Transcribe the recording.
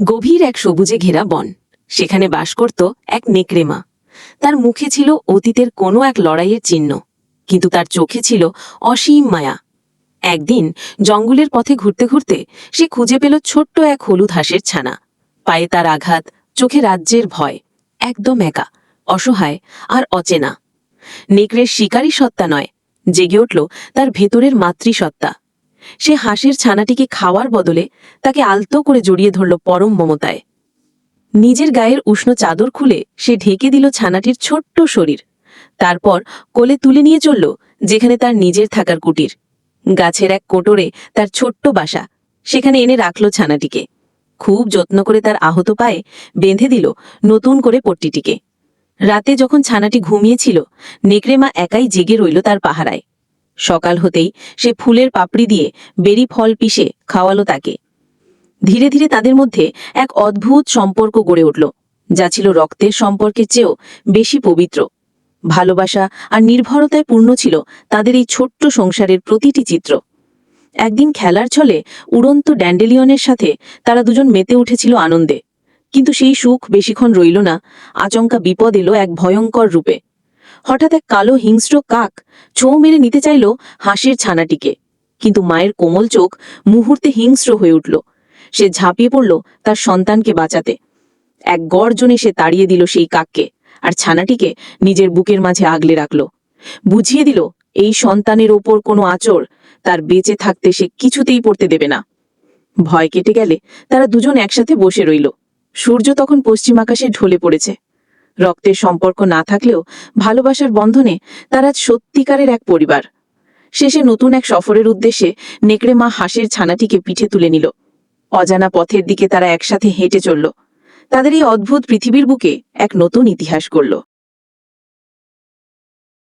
গভীর এক সবুজে ঘেরা বন। সেখানে বাস করত এক নেকড়েমা তার মুখে ছিল অতীতের কোনো এক লড়াইয়ের চিহ্ন, কিন্তু তার চোখে ছিল অসীম মায়া। একদিন জঙ্গলের পথে ঘুরতে ঘুরতে সে খুঁজে পেল ছোট্ট এক হলুদ হাঁসের ছানা। পায়ে তার আঘাত, চোখে রাজ্যের ভয়, একদম একা, অসহায় আর অচেনা। নেকড়ের শিকারী সত্তা নয়, জেগে উঠল তার ভেতরের মাতৃসত্তা। সে হাঁসের ছানাটিকে খাওয়ার বদলে তাকে আলতো করে জড়িয়ে ধরল পরম মমতায়। নিজের গায়ের উষ্ণ চাদর খুলে সে ঢেকে দিল ছানাটির ছোট্ট শরীর। তারপর কোলে তুলে নিয়ে চলল, যেখানে তার নিজের থাকার কুটির। গাছের এক কোটরে তার ছোট্ট বাসা, সেখানে এনে রাখল ছানাটিকে। খুব যত্ন করে তার আহত পায়ে বেঁধে দিল নতুন করে পট্টিটিকে। রাতে যখন ছানাটি ঘুমিয়েছিল, নেকড়েমা একাই জেগে রইল তার পাহারায়। সকাল হতেই সে ফুলের পাপড়ি দিয়ে বেরি ফল পিষে খাওয়ালো তাকে। ধীরে ধীরে তাদের মধ্যে এক অদ্ভুত সম্পর্ক গড়ে উঠল, যা ছিল রক্তের সম্পর্কের চেয়েও বেশি পবিত্র। ভালোবাসা আর নির্ভরতায় পূর্ণ ছিল তাদের এই ছোট্ট সংসারের প্রতিটি চিত্র। একদিন খেলার ছলে উড়ন্ত ড্যান্ডেলিয়নের সাথে তারা দুজন মেতে উঠেছিল আনন্দে। কিন্তু সেই সুখ বেশিক্ষণ রইল না, আচমকা বিপদ এলো এক ভয়ঙ্কর রূপে। হঠাৎ এক কালো হিংস্র কাক ছোঁ মেরে নিতে চাইল হাঁসের ছানাটিকে। কিন্তু মায়ের কোমল চোখ মুহূর্তে হিংস্র হয়ে উঠল। সে ঝাঁপিয়ে পড়ল তার সন্তানকে বাঁচাতে। এক গর্জনে সে তাড়িয়ে দিল সেই কাককে আর ছানাটিকে নিজের বুকের মাঝে আগলে রাখল। বুঝিয়ে দিল, এই সন্তানের ওপর কোনো আচর, তার বেঁচে থাকতে সে কিছুতেই পড়তে দেবে না। ভয় কেটে গেলে তারা দুজন একসাথে বসে রইল। সূর্য তখন পশ্চিম আকাশে ঢলে পড়েছে। রক্তের সম্পর্ক না থাকলেও ভালোবাসার বন্ধনে তারা সত্যিকারের এক পরিবার। শেষে নতুন এক সফরের উদ্দেশ্যে নেকড়ে মা হাঁসের ছানাটিকে পিঠে তুলে নিল। অজানা পথের দিকে তারা একসাথে হেঁটে চলল। তাদের এই অদ্ভুত পৃথিবীর বুকে এক নতুন ইতিহাস গড়ল।